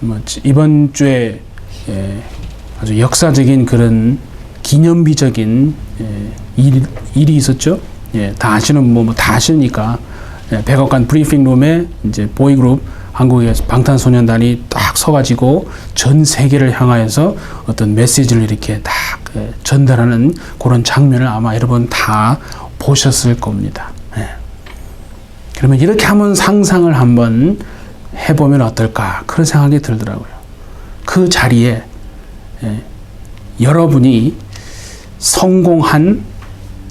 뭐 이번 주에 예, 아주 역사적인 그런 기념비적인 예, 일, 일이 있었죠. 예, 다 아시는 뭐 다 아시니까 예, 백악관 브리핑룸에 이제 보이그룹 한국의 방탄소년단이 딱 서가지고 전 세계를 향하여서 어떤 메시지를 이렇게 딱 그, 전달하는 그런 장면을 아마 여러분 다 보셨을 겁니다. 예. 그러면 이렇게 한번 상상을 한번 해보면 어떨까 그런 생각이 들더라고요. 그 자리에 예, 여러분이 성공한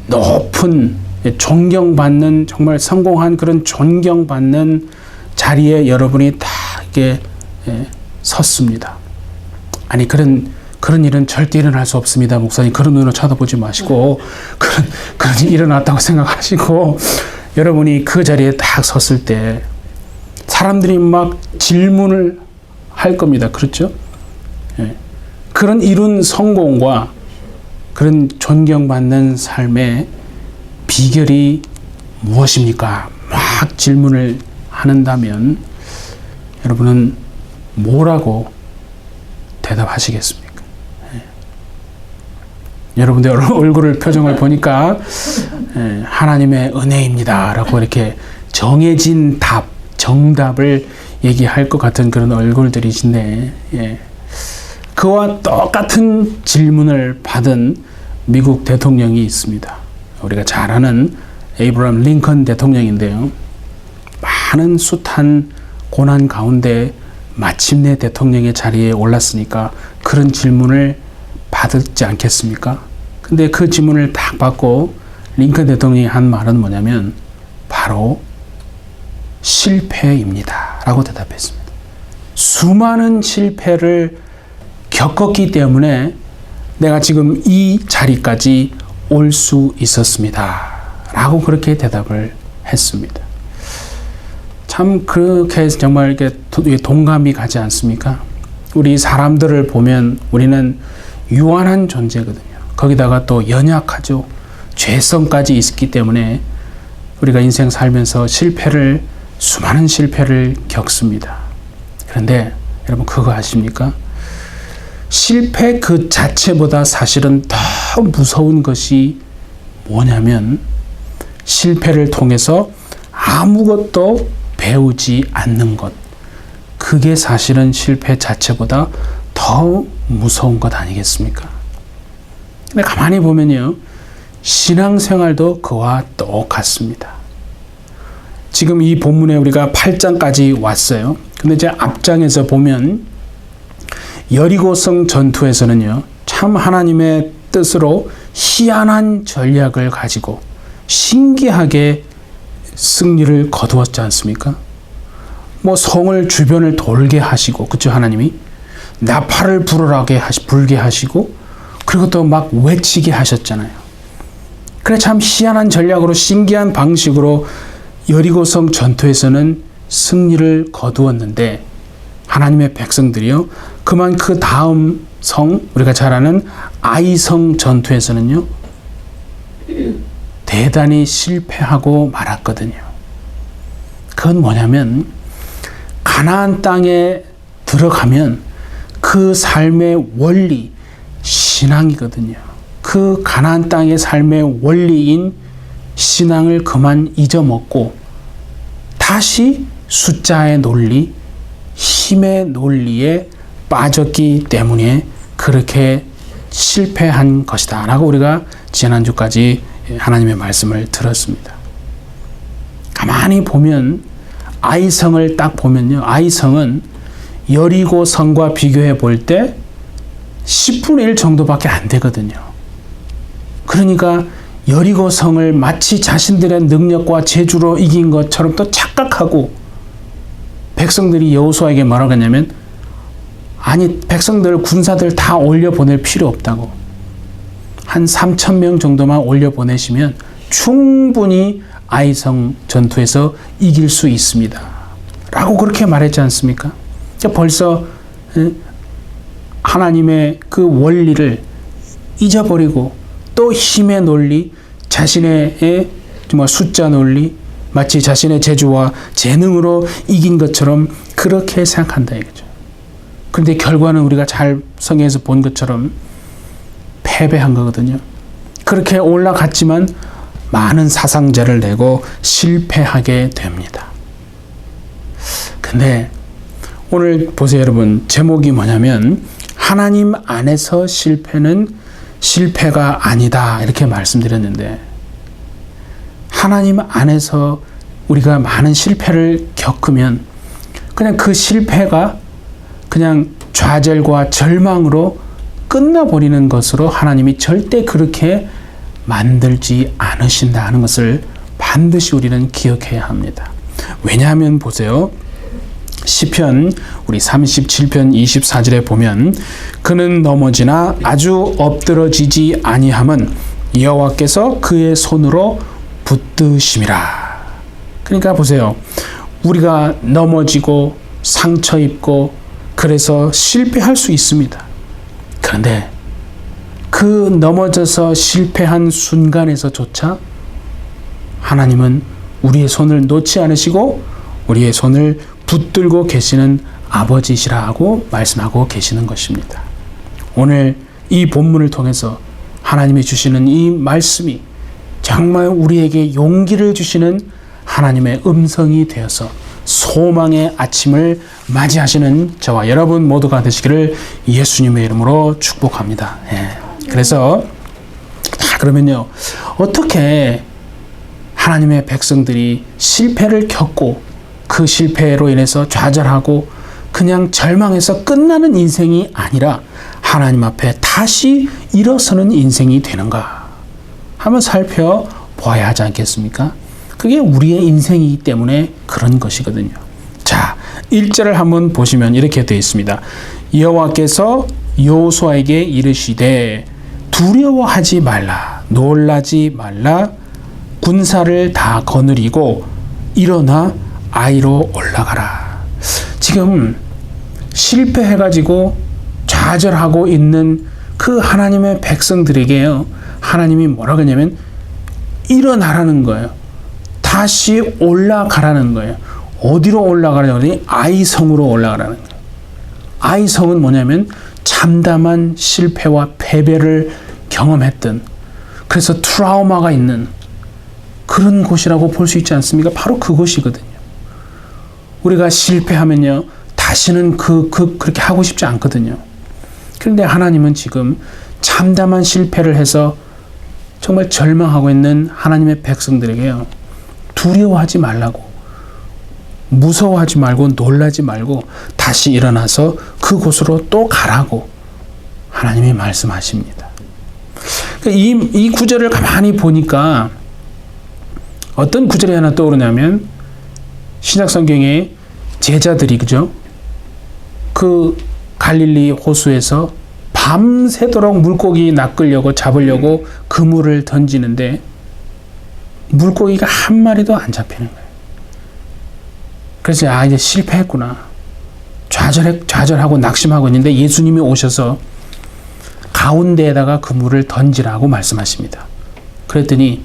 높은 예, 존경받는 정말 성공한 그런 존경받는 자리에 여러분이 다 이게 예, 섰습니다. 아니 그런 그런 일은 절대 일어날 수 없습니다. 목사님 그런 눈으로 쳐다보지 마시고 그런 그런 일이 일어났다고 생각하시고 여러분이 그 자리에 딱 섰을 때 사람들이 막 질문을 할 겁니다. 그렇죠? 예. 그런 이룬 성공과 그런 존경받는 삶의 비결이 무엇입니까? 막 질문을 하는다면 여러분은 뭐라고 대답하시겠습니까? 예. 여러분들 얼굴을 표정을 보니까 예, 하나님의 은혜입니다라고 이렇게 정해진 답, 정답을 얘기할 것 같은 그런 얼굴들이신데 예. 그와 똑같은 질문을 받은 미국 대통령이 있습니다. 우리가 잘 아는 에이브람 링컨 대통령인데요. 많은 숱한 고난 가운데 마침내 대통령의 자리에 올랐으니까 그런 질문을 받았지 않겠습니까? 근데 그 질문을 딱 받고 링컨 대통령이 한 말은 뭐냐면 바로 실패입니다. 라고 대답했습니다. 수많은 실패를 겪었기 때문에 내가 지금 이 자리까지 올 수 있었습니다. 라고 그렇게 대답을 했습니다. 참 그렇게 정말 이렇게 동감이 가지 않습니까? 우리 사람들을 보면 우리는 유한한 존재거든요. 거기다가 또 연약하죠. 죄성까지 있기 때문에 우리가 인생 살면서 실패를 수많은 실패를 겪습니다. 그런데 여러분 그거 아십니까? 실패 그 자체보다 사실은 더 무서운 것이 뭐냐면 실패를 통해서 아무것도 배우지 않는 것. 그게 사실은 실패 자체보다 더 무서운 것 아니겠습니까? 근데 가만히 보면요. 신앙생활도 그와 똑같습니다. 지금 이 본문에 우리가 8장까지 왔어요. 근데 이제 앞장에서 보면 여리고성 전투에서는요. 참 하나님의 뜻으로 희한한 전략을 가지고 신기하게 승리를 거두었지 않습니까? 뭐 성을 주변을 돌게 하시고 그죠 하나님이 나팔을 불어라게 하시 불게 하시고 그리고 또 막 외치게 하셨잖아요. 그래 참 희한한 전략으로 신기한 방식으로 여리고성 전투에서는 승리를 거두었는데 하나님의 백성들이요 그만 그 다음 성 우리가 잘 아는 아이성 전투에서는요 대단히 실패하고 말았거든요. 그건 뭐냐면 가나안 땅에 들어가면 그 삶의 원리 신앙이거든요. 그 가나안 땅의 삶의 원리인 신앙을 그만 잊어먹고 다시 숫자의 논리, 힘의 논리에 빠졌기 때문에 그렇게 실패한 것이다. 라고 우리가 지난주까지 하나님의 말씀을 들었습니다. 가만히 보면 아이성을 딱 보면요. 아이성은 여리고 성과 비교해 볼 때 10분의 1 정도밖에 안 되거든요. 그러니까 여리고 성을 마치 자신들의 능력과 재주로 이긴 것처럼 또 착각하고 백성들이 여호수아에게 했냐면 아니 백성들 군사들 다 올려 보낼 필요 없다고 한 3천 명 정도만 올려 보내시면 충분히 아이성 전투에서 이길 수 있습니다. 라고 그렇게 말했지 않습니까? 벌써 하나님의 그 원리를 잊어버리고 또 힘의 논리, 자신의 숫자 논리, 마치 자신의 재주와 재능으로 이긴 것처럼 그렇게 생각한다 이거죠. 그런데 결과는 우리가 잘 성경에서 본 것처럼 패배한 거거든요. 그렇게 올라갔지만 많은 사상자를 내고 실패하게 됩니다. 근데 오늘 보세요, 여러분. 제목이 뭐냐면 하나님 안에서 실패는 실패가 아니다. 이렇게 말씀드렸는데 하나님 안에서 우리가 많은 실패를 겪으면 그냥 그 실패가 그냥 좌절과 절망으로 끝나버리는 것으로 하나님이 절대 그렇게 만들지 않으신다 하는 것을 반드시 우리는 기억해야 합니다. 왜냐하면 보세요. 시편 우리 37편 24절에 보면 그는 넘어지나 아주 엎드러지지 아니함은 여호와께서 그의 손으로 붙드심이라. 그러니까 보세요. 우리가 넘어지고 상처 입고 그래서 실패할 수 있습니다. 그런데 그 넘어져서 실패한 순간에서조차 하나님은 우리의 손을 놓지 않으시고 우리의 손을 붙들고 계시는 아버지시라고 말씀하고 계시는 것입니다. 오늘 이 본문을 통해서 하나님이 주시는 이 말씀이 정말 우리에게 용기를 주시는 하나님의 음성이 되어서 소망의 아침을 맞이하시는 저와 여러분 모두가 되시기를 예수님의 이름으로 축복합니다. 예. 그래서 자 그러면요 어떻게 하나님의 백성들이 실패를 겪고 그 실패로 인해서 좌절하고 그냥 절망해서 끝나는 인생이 아니라 하나님 앞에 다시 일어서는 인생이 되는가 한번 살펴보아야 하지 않겠습니까? 그게 우리의 인생이기 때문에 그런 것이거든요. 자, 1절을 한번 보시면 이렇게 되어 있습니다. 여호와께서 요수아에게 이르시되 두려워하지 말라 놀라지 말라 군사를 다 거느리고 일어나 아이로 올라가라. 지금 실패해가지고 좌절하고 있는 그 하나님의 백성들에게요. 하나님이 뭐라고 하냐면 일어나라는 거예요. 다시 올라가라는 거예요. 어디로 올라가라는 거니? 아이성으로 올라가라는 거예요. 아이성은 뭐냐면 참담한 실패와 패배를 경험했던 그래서 트라우마가 있는 그런 곳이라고 볼 수 있지 않습니까? 바로 그곳이거든요. 우리가 실패하면요. 다시는 그, 그, 그렇게 하고 싶지 않거든요. 그런데 하나님은 지금 참담한 실패를 해서 정말 절망하고 있는 하나님의 백성들에게요. 두려워하지 말라고. 무서워하지 말고 놀라지 말고 다시 일어나서 그곳으로 또 가라고 하나님이 말씀하십니다. 그러니까 이, 이 구절을 가만히 보니까 어떤 구절이 하나 떠오르냐면 신약 성경에 제자들이 그죠? 그 갈릴리 호수에서 밤새도록 물고기 낚으려고 잡으려고 그물을 던지는데 물고기가 한 마리도 안 잡히는 거예요. 그래서 아 이제 실패했구나. 좌절해, 좌절하고 낙심하고 있는데 예수님이 오셔서 가운데에다가 그물을 던지라고 말씀하십니다. 그랬더니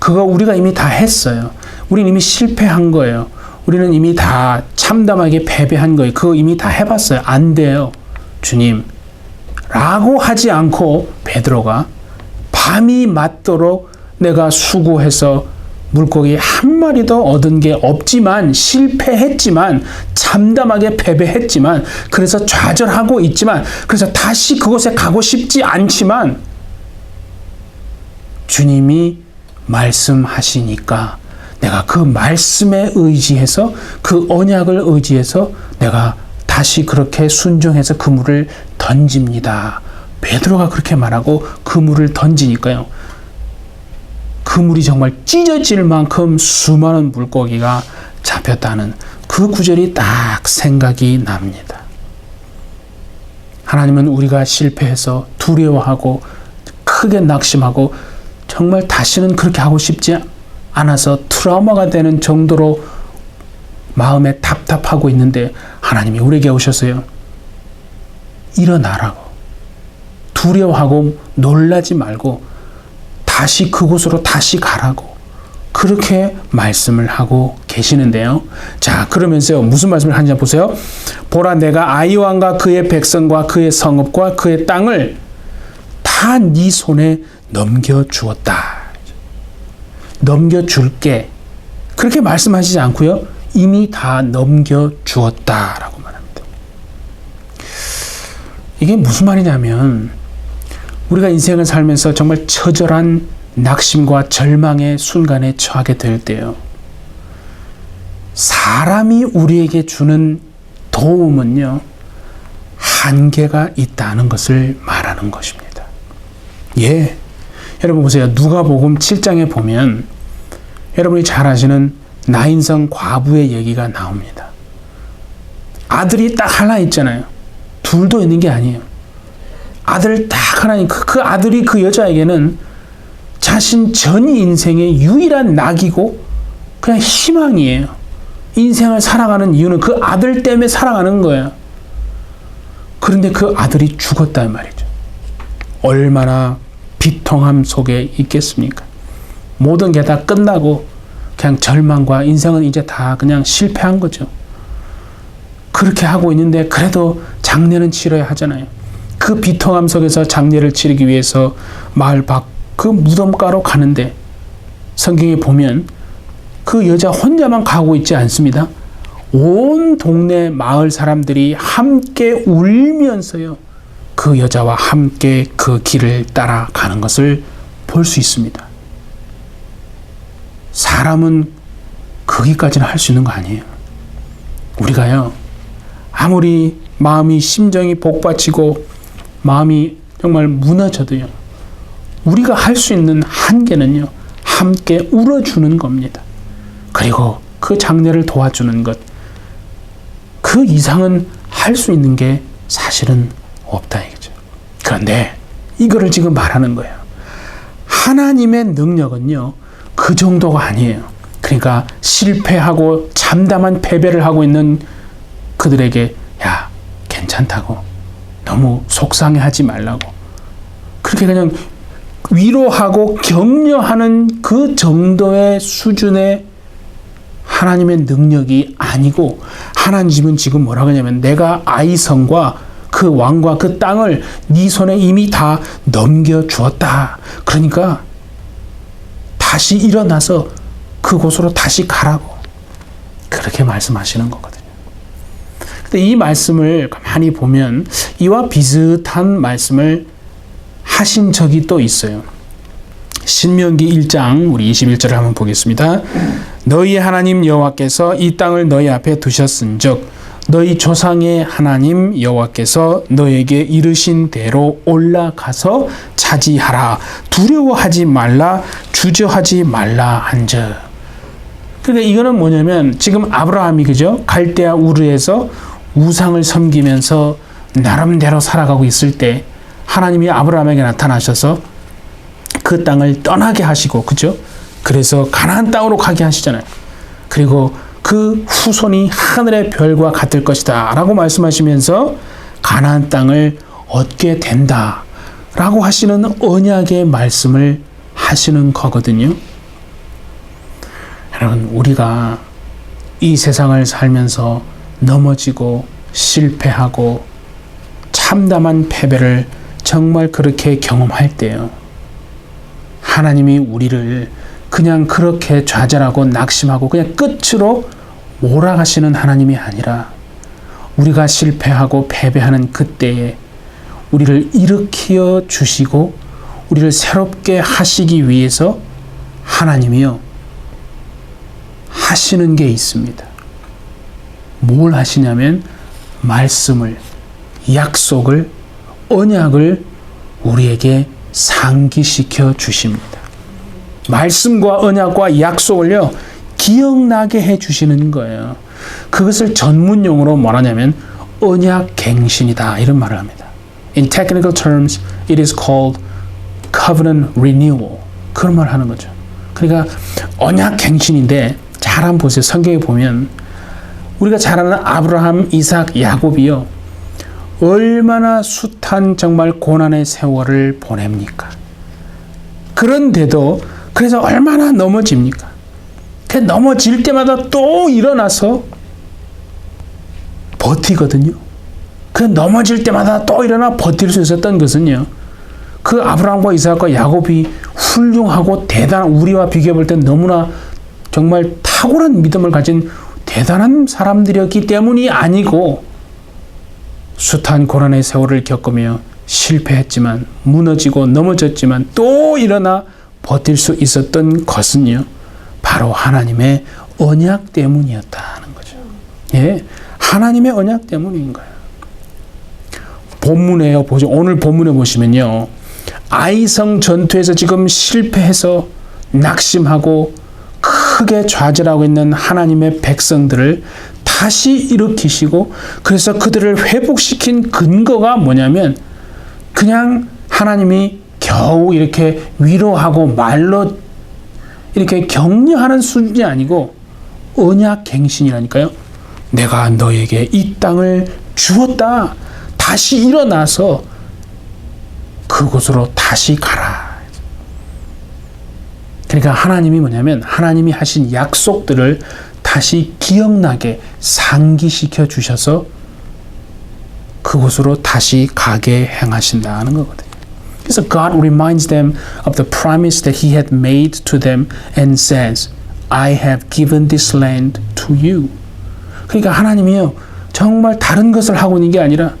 그거 우리가 이미 다 했어요. 우리는 이미 실패한 거예요. 우리는 이미 다 참담하게 패배한 거예요. 그거 이미 다 해봤어요. 안 돼요. 주님. 라고 하지 않고 베드로가 밤이 맞도록 내가 수고해서 물고기 한 마리도 얻은 게 없지만 실패했지만 참담하게 패배했지만 그래서 좌절하고 있지만 그래서 다시 그곳에 가고 싶지 않지만 주님이 말씀하시니까 내가 그 말씀에 의지해서 그 언약을 의지해서 내가 다시 그렇게 순종해서 그물을 던집니다. 베드로가 그렇게 말하고 그물을 던지니까요. 그물이 정말 찢어질 만큼 수많은 물고기가 잡혔다는 그 구절이 딱 생각이 납니다. 하나님은 우리가 실패해서 두려워하고 크게 낙심하고 정말 다시는 그렇게 하고 싶지 않아서 트라우마가 되는 정도로 마음에 답답하고 있는데 하나님이 우리에게 오셔서요. 일어나라고. 두려워하고 놀라지 말고 다시 그곳으로 다시 가라고. 그렇게 말씀을 하고 계시는데요. 자, 그러면서요. 무슨 말씀을 하는지 보세요. 보라 내가 아이왕과 그의 백성과 그의 성읍과 그의 땅을 다 네 손에 넘겨 주었다. 넘겨 줄게. 그렇게 말씀하시지 않고요. 이미 다 넘겨 주었다라고 말합니다. 이게 무슨 말이냐면 우리가 인생을 살면서 정말 처절한 낙심과 절망의 순간에 처하게 될 때요. 사람이 우리에게 주는 도움은요, 한계가 있다는 것을 말하는 것입니다. 예. 여러분 보세요. 누가복음 7장에 보면 여러분이 잘 아시는 나인성 과부의 얘기가 나옵니다. 아들이 딱 하나 있잖아요. 둘도 있는 게 아니에요. 아들 딱 하나 그, 그 아들이 그 여자에게는 자신 전 인생의 유일한 낙이고 그냥 희망이에요. 인생을 살아가는 이유는 그 아들 때문에 살아가는 거예요. 그런데 그 아들이 죽었단 말이죠. 얼마나 비통함 속에 있겠습니까? 모든 게 다 끝나고 그냥 절망과 인생은 이제 다 그냥 실패한 거죠. 그렇게 하고 있는데 그래도 장례는 치러야 하잖아요. 그 비통함 속에서 장례를 치르기 위해서 마을 밖 그 무덤가로 가는데 성경에 보면 그 여자 혼자만 가고 있지 않습니다. 온 동네 마을 사람들이 함께 울면서요. 그 여자와 함께 그 길을 따라가는 것을 볼 수 있습니다. 사람은 거기까지는 할 수 있는 거 아니에요. 우리가요, 아무리 마음이, 심정이 복받치고 마음이 정말 무너져도요, 우리가 할 수 있는 한계는요, 함께 울어주는 겁니다. 그리고 그 장례를 도와주는 것, 그 이상은 할 수 있는 게 사실은 없다 이거죠. 그런데 이거를 지금 말하는 거예요. 하나님의 능력은요, 그 정도가 아니에요. 그러니까 실패하고 참담한 패배를 하고 있는 그들에게 야, 괜찮다고. 너무 속상해 하지 말라고. 그렇게 그냥 위로하고 격려하는 그 정도의 수준의 하나님의 능력이 아니고 하나님은 지금 뭐라고 하냐면 내가 아이성과 그 왕과 그 땅을 네 손에 이미 다 넘겨 주었다. 그러니까 다시 일어나서 그곳으로 다시 가라고 그렇게 말씀하시는 거거든요. 근데 이 말씀을 가만히 보면 이와 비슷한 말씀을 하신 적이 또 있어요. 신명기 1장 우리 21절을 한번 보겠습니다. 너희 하나님 여호와께서 이 땅을 너희 앞에 두셨은즉 너희 조상의 하나님 여호와께서 너에게 이르신 대로 올라가서 차지하라 두려워하지 말라 주저하지 말라 한즉 그러니까 이거는 뭐냐면 지금 아브라함이 그죠 갈대아 우르에서 우상을 섬기면서 나름대로 살아가고 있을 때 하나님이 아브라함에게 나타나셔서 그 땅을 떠나게 하시고 그죠? 그래서 가나안 땅으로 가게 하시잖아요. 그리고 그 후손이 하늘의 별과 같을 것이다 라고 말씀하시면서 가나안 땅을 얻게 된다 라고 하시는 언약의 말씀을 하시는 거거든요. 여러분 우리가 이 세상을 살면서 넘어지고 실패하고 참담한 패배를 정말 그렇게 경험할 때요. 하나님이 우리를 그냥 그렇게 좌절하고 낙심하고 그냥 끝으로 몰아가시는 하나님이 아니라 우리가 실패하고 패배하는 그때에 우리를 일으켜 주시고 우리를 새롭게 하시기 위해서 하나님이요 하시는 게 있습니다. 뭘 하시냐면 말씀을 약속을 언약을 우리에게 상기시켜 주십니다. 말씀과 언약과 약속을요, 기억나게 해 주시는 거예요. 그것을 전문 용어로 뭐라냐면 언약 갱신이다. 이런 말을 합니다. In technical terms, it is called covenant renewal. 그런 말을 하는 거죠. 그러니까 언약 갱신인데 잘 한번 보세요. 성경에 보면 우리가 잘 아는 아브라함, 이삭, 야곱이요. 얼마나 숱한 정말 고난의 세월을 보냅니까? 그런데도 그래서 얼마나 넘어집니까? 그 넘어질 때마다 또 일어나서 버티거든요. 그 넘어질 때마다 또 일어나 버틸 수 있었던 것은요. 그 아브라함과 이삭과 야곱이 훌륭하고 대단한 우리와 비교해 볼 때 너무나 정말 탁월한 믿음을 가진 대단한 사람들이었기 때문이 아니고 숱한 고난의 세월을 겪으며 실패했지만 무너지고 넘어졌지만 또 일어나 버틸 수 있었던 것은요. 바로 하나님의 언약 때문이었다는 거죠. 예. 하나님의 언약 때문인 거예요. 본문에요. 보죠. 오늘 본문에 보시면요. 아이성 전투에서 지금 실패해서 낙심하고 크게 좌절하고 있는 하나님의 백성들을 다시 일으키시고 그래서 그들을 회복시킨 근거가 뭐냐면 그냥 하나님이 겨우 이렇게 위로하고 말로 이렇게 격려하는 수준이 아니고 언약 갱신이라니까요. 내가 너에게 이 땅을 주었다. 다시 일어나서 그곳으로 다시 가라. 그러니까 하나님이 뭐냐면 하나님이 하신 약속들을 다시 기억나게 상기시켜 주셔서 그곳으로 다시 가게 행하신다는 거거든 요. 그래서 God reminds them of the promise that He had made to them and says, I have given this land to you. 그러니까 하나님이요 정말 다른 것을 하고 있는 게 아니라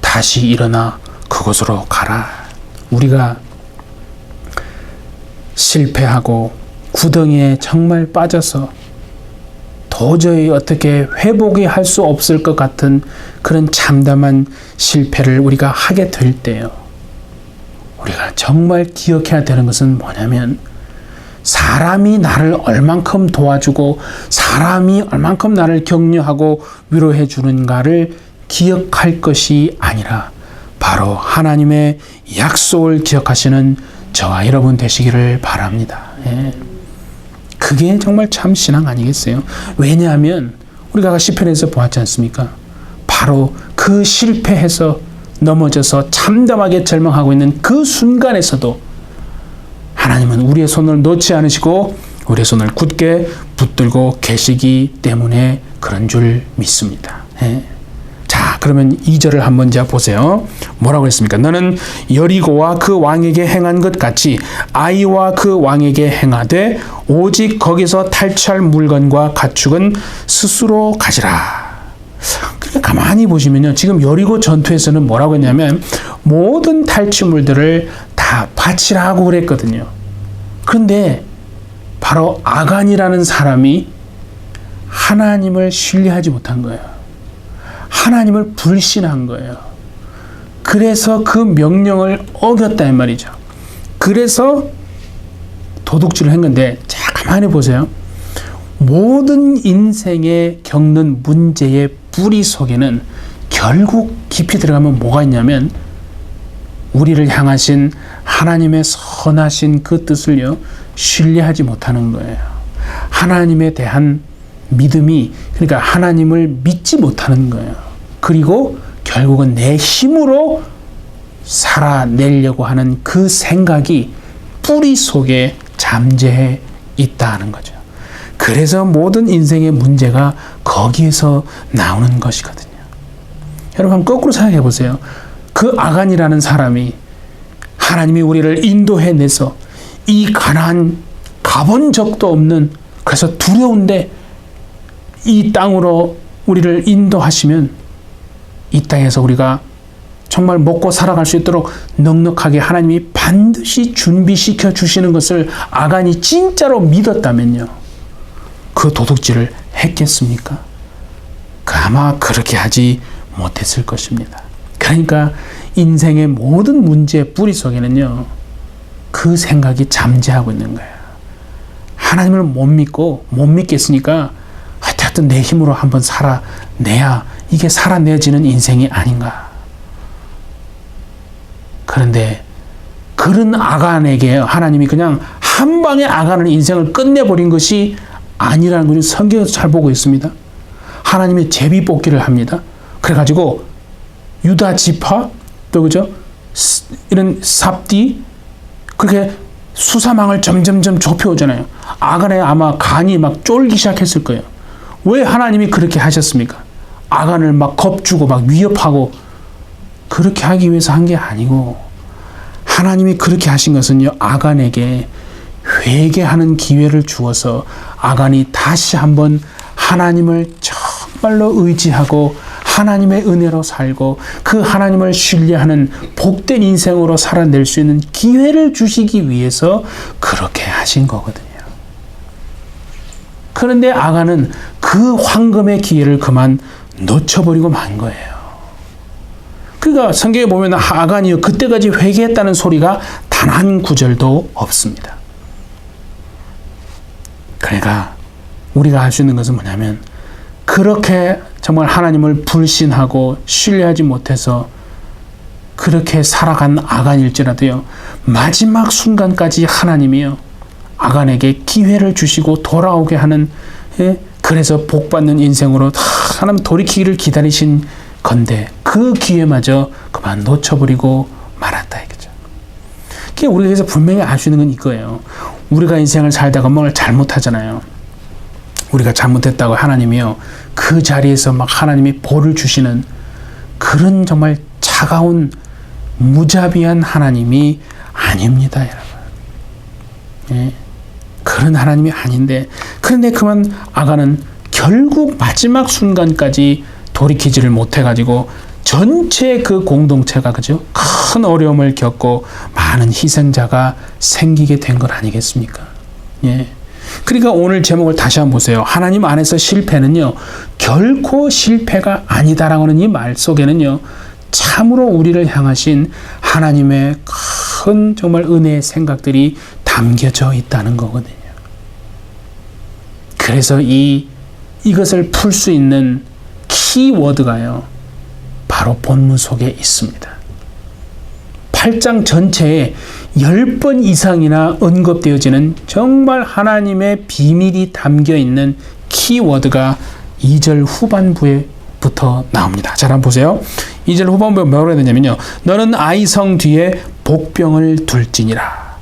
다시 일어나 그곳으로 가라. 우리가 실패하고 구덩이에 정말 빠져서 도저히 어떻게 회복이 할 수 없을 것 같은 그런 참담한 실패를 우리가 하게 될 때요. 우리가 정말 기억해야 되는 것은 뭐냐면 사람이 나를 얼만큼 도와주고 사람이 얼만큼 나를 격려하고 위로해 주는가를 기억할 것이 아니라 바로 하나님의 약속을 기억하시는 저와 여러분 되시기를 바랍니다. 예. 그게 정말 참 신앙 아니겠어요? 왜냐하면 우리가 시편에서 보았지 않습니까? 바로 그 실패해서 넘어져서 참담하게 절망하고 있는 그 순간에서도 하나님은 우리의 손을 놓지 않으시고 우리의 손을 굳게 붙들고 계시기 때문에 그런 줄 믿습니다. 예. 자, 그러면 2절을 한번 자 보세요. 뭐라고 했습니까? 너는 여리고와 그 왕에게 행한 것 같이 아이와 그 왕에게 행하되 오직 거기서 탈취할 물건과 가축은 스스로 가지라. 가만히 보시면요. 지금 여리고 전투에서는 뭐라고 했냐면 모든 탈취물들을 다 바치라고 그랬거든요. 그런데 바로 아간이라는 사람이 하나님을 신뢰하지 못한 거예요. 하나님을 불신한 거예요. 그래서 그 명령을 어겼다 이 말이죠. 그래서 도둑질을 한 건데 자 가만히 보세요. 모든 인생에 겪는 문제의 뿌리 속에는 결국 깊이 들어가면 뭐가 있냐면 우리를 향하신 하나님의 선하신 그 뜻을요 신뢰하지 못하는 거예요. 하나님에 대한 믿음이 그러니까 하나님을 믿지 못하는 거예요. 그리고 결국은 내 힘으로 살아내려고 하는 그 생각이 뿌리 속에 잠재해 있다는 거죠. 그래서 모든 인생의 문제가 거기에서 나오는 것이거든요. 여러분 거꾸로 생각해 보세요. 그 아간이라는 사람이 하나님이 우리를 인도해 내서 이 가난 가본 적도 없는 그래서 두려운데 이 땅으로 우리를 인도하시면 이 땅에서 우리가 정말 먹고 살아갈 수 있도록 넉넉하게 하나님이 반드시 준비시켜 주시는 것을 아간이 진짜로 믿었다면요. 그 도둑질을 했겠습니까? 그 아마 그렇게 하지 못했을 것입니다. 그러니까 인생의 모든 문제의 뿌리 속에는요, 그 생각이 잠재하고 있는 거예요. 하나님을 못 믿고, 못 믿겠으니까, 하여튼 내 힘으로 한번 살아내야 이게 살아내지는 인생이 아닌가. 그런데 그런 아간에게 하나님이 그냥 한 방에 아간을 인생을 끝내버린 것이 아니라는 것을 성경에서 잘 보고 있습니다. 하나님이 제비 뽑기를 합니다. 그래가지고 유다 지파 또 그죠 이런 삽디 그렇게 수사망을 점점점 좁혀오잖아요. 아간의 아마 간이 막 쫄기 시작했을 거예요. 왜 하나님이 그렇게 하셨습니까? 아간을 막 겁주고 막 위협하고 그렇게 하기 위해서 한 게 아니고 하나님이 그렇게 하신 것은요 아간에게 회개하는 기회를 주어서 아간이 다시 한번 하나님을 정말로 의지하고 하나님의 은혜로 살고 그 하나님을 신뢰하는 복된 인생으로 살아낼 수 있는 기회를 주시기 위해서 그렇게 하신 거거든요. 그런데 아간은 그 황금의 기회를 그만 놓쳐버리고 만 거예요. 그러니까 성경에 보면 아간이요 그때까지 회개했다는 소리가 단 한 구절도 없습니다. 그러니까 우리가 할 수 있는 것은 뭐냐면 그렇게 정말 하나님을 불신하고 신뢰하지 못해서 그렇게 살아간 아간일지라도요 마지막 순간까지 하나님이요 아간에게 기회를 주시고 돌아오게 하는 예? 그래서 복 받는 인생으로 하나님 돌이키기를 기다리신 건데 그 기회마저 그만 놓쳐버리고 말았다 이거죠. 그게 우리가 여기서 분명히 알 수 있는 건 이거예요. 우리가 인생을 살다가 뭘 잘못하잖아요. 우리가 잘못했다고 하나님이요 그 자리에서 막 하나님이 벌을 주시는 그런 정말 차가운 무자비한 하나님이 아닙니다, 여러분. 예. 그런 하나님이 아닌데 그런데 그만 아가는 결국 마지막 순간까지 돌이키지를 못해가지고 전체 그 공동체가 그죠 큰 어려움을 겪고 많은 희생자가 생기게 된 것 아니겠습니까? 예. 그러니까 오늘 제목을 다시 한번 보세요. 하나님 안에서 실패는요 결코 실패가 아니다라고 하는 이 말 속에는요 참으로 우리를 향하신 하나님의 큰 정말 은혜의 생각들이 담겨져 있다는 거거든요. 그래서 이 이것을 풀 수 있는 키워드가요. 바로 본문 속에 있습니다. 8장 전체에 10번 이상이나 언급되어지는 정말 하나님의 비밀이 담겨 있는 키워드가 2절 후반부에 부터 나옵니다. 잘 한번 보세요. 2절 후반부에 뭐라고 해야 되냐면요. 너는 아이성 뒤에 복병을 둘지니라.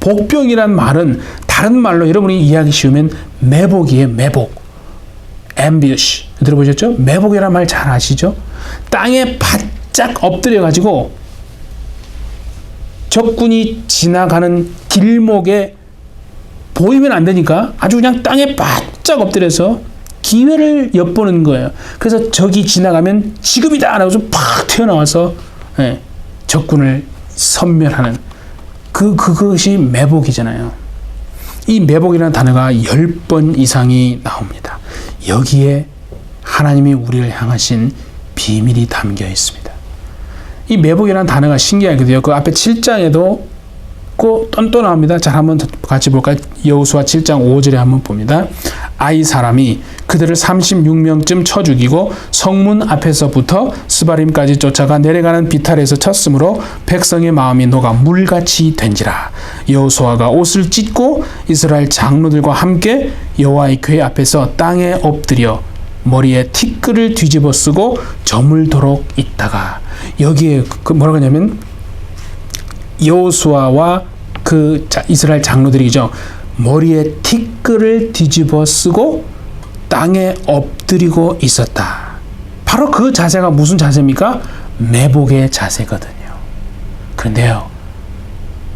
복병이란 말은 다른 말로 여러분이 이해하기 쉬우면 매복이에요. 매복. ambush. 들어보셨죠? 매복이란 말 잘 아시죠? 땅에 바짝 엎드려 가지고 적군이 지나가는 길목에 보이면 안 되니까 아주 그냥 땅에 바짝 엎드려서 기회를 엿보는 거예요. 그래서 적이 지나가면 지금이다! 라고 팍 튀어나와서 예, 적군을 섬멸하는 그, 그것이 매복이잖아요. 이 매복이라는 단어가 10번 이상이 나옵니다. 여기에 하나님이 우리를 향하신 비밀이 담겨 있습니다. 이 매복이라는 단어가 신기하게도요. 그 앞에 7장에도 또 나옵니다. 자, 한번 같이 볼까요? 여호수아 7장 5절에 한번 봅니다. 아이 사람이 그들을 36명쯤 쳐 죽이고 성문 앞에서부터 스바림까지 쫓아가 내려가는 비탈에서 쳤으므로 백성의 마음이 녹아 물같이 된지라. 여호수아가 옷을 찢고 이스라엘 장로들과 함께 여호와의 궤 앞에서 땅에 엎드려 머리에 티끌을 뒤집어 쓰고 저물도록 있다가 여기에 그 뭐라고 하냐면 여호수아와 그 이스라엘 장로들이죠. 머리에 티끌을 뒤집어 쓰고 땅에 엎드리고 있었다. 바로 그 자세가 무슨 자세입니까? 매복의 자세거든요. 그런데요.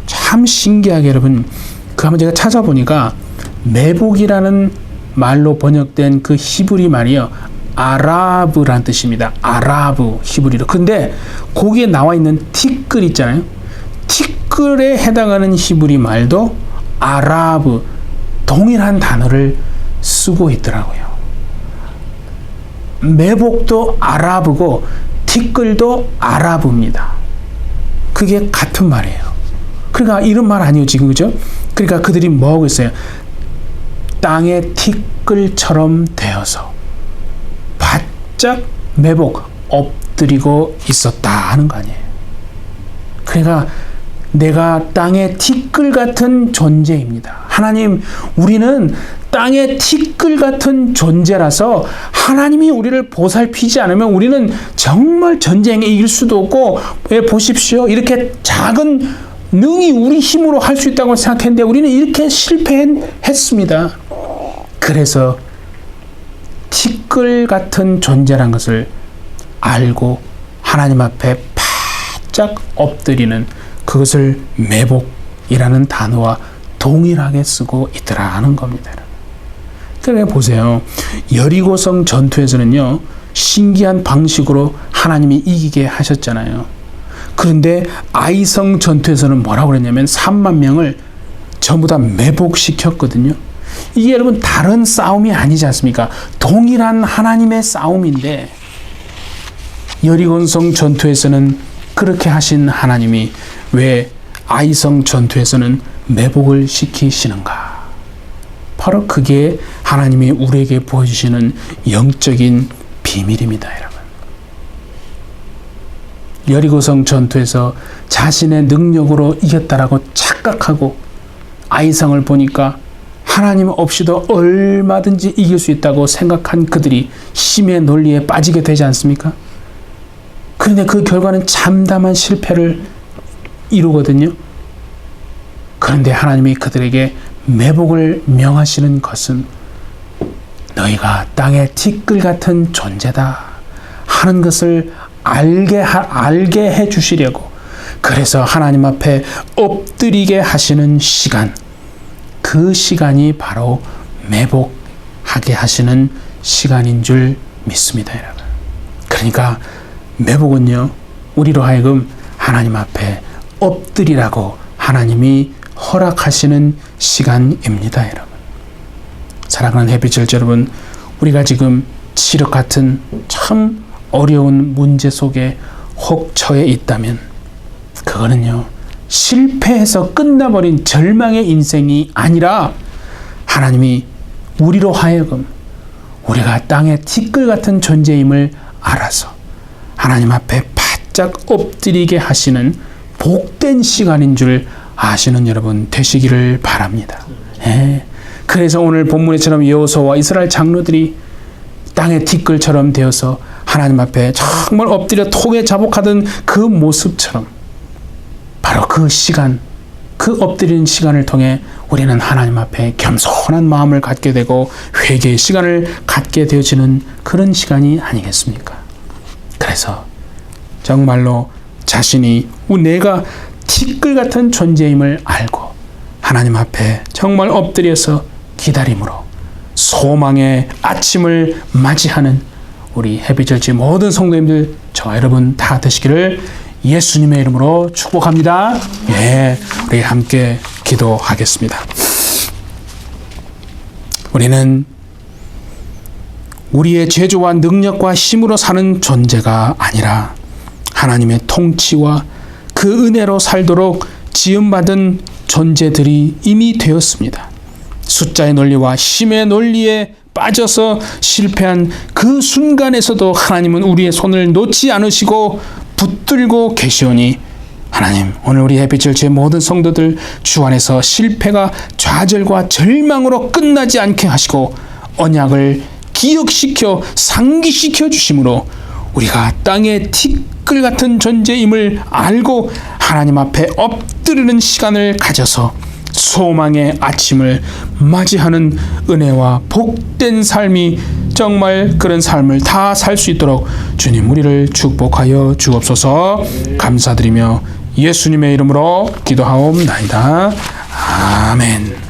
참 신기하게 여러분 그 한번 제가 찾아보니까 매복이라는 말로 번역된 그 히브리 말이요. 아라브란 뜻입니다. 아라브 히브리로. 근데 거기에 나와 있는 티끌 있잖아요. 티끌에 해당하는 히브리 말도 아라브 동일한 단어를 쓰고 있더라고요. 매복도 아라브고 티끌도 아라브입니다. 그게 같은 말이에요. 그러니까 이런 말 아니에요, 지금 그죠? 그러니까 그들이 뭐 하고 있어요? 땅의 티끌처럼 되어서 바짝 매복 엎드리고 있었다 하는 거 아니에요. 그러니까 내가 땅의 티끌 같은 존재입니다. 하나님, 우리는 땅의 티끌 같은 존재라서 하나님이 우리를 보살피지 않으면 우리는 정말 전쟁에 이길 수도 없고, 왜 보십시오. 이렇게 작은 능히 우리 힘으로 할 수 있다고 생각했는데 우리는 이렇게 실패했습니다. 그래서 티끌 같은 존재란 것을 알고 하나님 앞에 바짝 엎드리는 그것을 매복이라는 단어와 동일하게 쓰고 있더라는 겁니다. 그러니까 보세요. 여리고성 전투에서는요, 신기한 방식으로 하나님이 이기게 하셨잖아요. 그런데 아이성 전투에서는 뭐라고 그랬냐면 3만 명을 전부 다 매복시켰거든요. 이게 여러분 다른 싸움이 아니지 않습니까? 동일한 하나님의 싸움인데 여리곤성 전투에서는 그렇게 하신 하나님이 왜 아이성 전투에서는 매복을 시키시는가? 바로 그게 하나님이 우리에게 보여주시는 영적인 비밀입니다, 여러분. 여리고성 전투에서 자신의 능력으로 이겼다라고 착각하고 아이성을 보니까 하나님 없이도 얼마든지 이길 수 있다고 생각한 그들이 힘의 논리에 빠지게 되지 않습니까? 그런데 그 결과는 참담한 실패를 이루거든요. 그런데 하나님이 그들에게 매복을 명하시는 것은 너희가 땅의 티끌 같은 존재다 하는 것을 알게 하, 알게 해 주시려고 그래서 하나님 앞에 엎드리게 하시는 시간 그 시간이 바로 매복하게 하시는 시간인 줄 믿습니다, 여러분. 그러니까 매복은요, 우리로 하여금 하나님 앞에 엎드리라고 하나님이 허락하시는 시간입니다, 여러분. 사랑하는 해비철 여러분, 우리가 지금 치력 같은 참 어려운 문제 속에 혹 처해 있다면, 그거는요, 실패해서 끝나버린 절망의 인생이 아니라 하나님이 우리로 하여금 우리가 땅의 티끌 같은 존재임을 알아서 하나님 앞에 바짝 엎드리게 하시는 복된 시간인 줄 아시는 여러분 되시기를 바랍니다. 예. 그래서 오늘 본문에처럼 여호수아와 이스라엘 장로들이 땅의 티끌처럼 되어서 하나님 앞에 정말 엎드려 톡에 자복하던 그 모습처럼 바로 그 시간, 그 엎드리는 시간을 통해 우리는 하나님 앞에 겸손한 마음을 갖게 되고 회개의 시간을 갖게 되어지는 그런 시간이 아니겠습니까? 그래서 정말로 자신이 내가 티끌 같은 존재임을 알고 하나님 앞에 정말 엎드려서 기다림으로 소망의 아침을 맞이하는 우리 해비절지 모든 성도님들 저 여러분 다 되시기를 예수님의 이름으로 축복합니다. 예, 우리 함께 기도하겠습니다. 우리는 우리의 제조와 능력과 힘으로 사는 존재가 아니라 하나님의 통치와 그 은혜로 살도록 지음받은 존재들이 이미 되었습니다. 숫자의 논리와 힘의 논리에 빠져서 실패한 그 순간에서도 하나님은 우리의 손을 놓지 않으시고 붙들고 계시오니 하나님 오늘 우리 햇빛을 제 모든 성도들 주 안에서 실패가 좌절과 절망으로 끝나지 않게 하시고 언약을 기억시켜 상기시켜 주심으로 우리가 땅의 티끌 같은 존재임을 알고 하나님 앞에 엎드리는 시간을 가져서 소망의 아침을 맞이하는 은혜와 복된 삶이 정말 그런 삶을 다 살 수 있도록 주님 우리를 축복하여 주옵소서 감사드리며 예수님의 이름으로 기도하옵나이다. 아멘.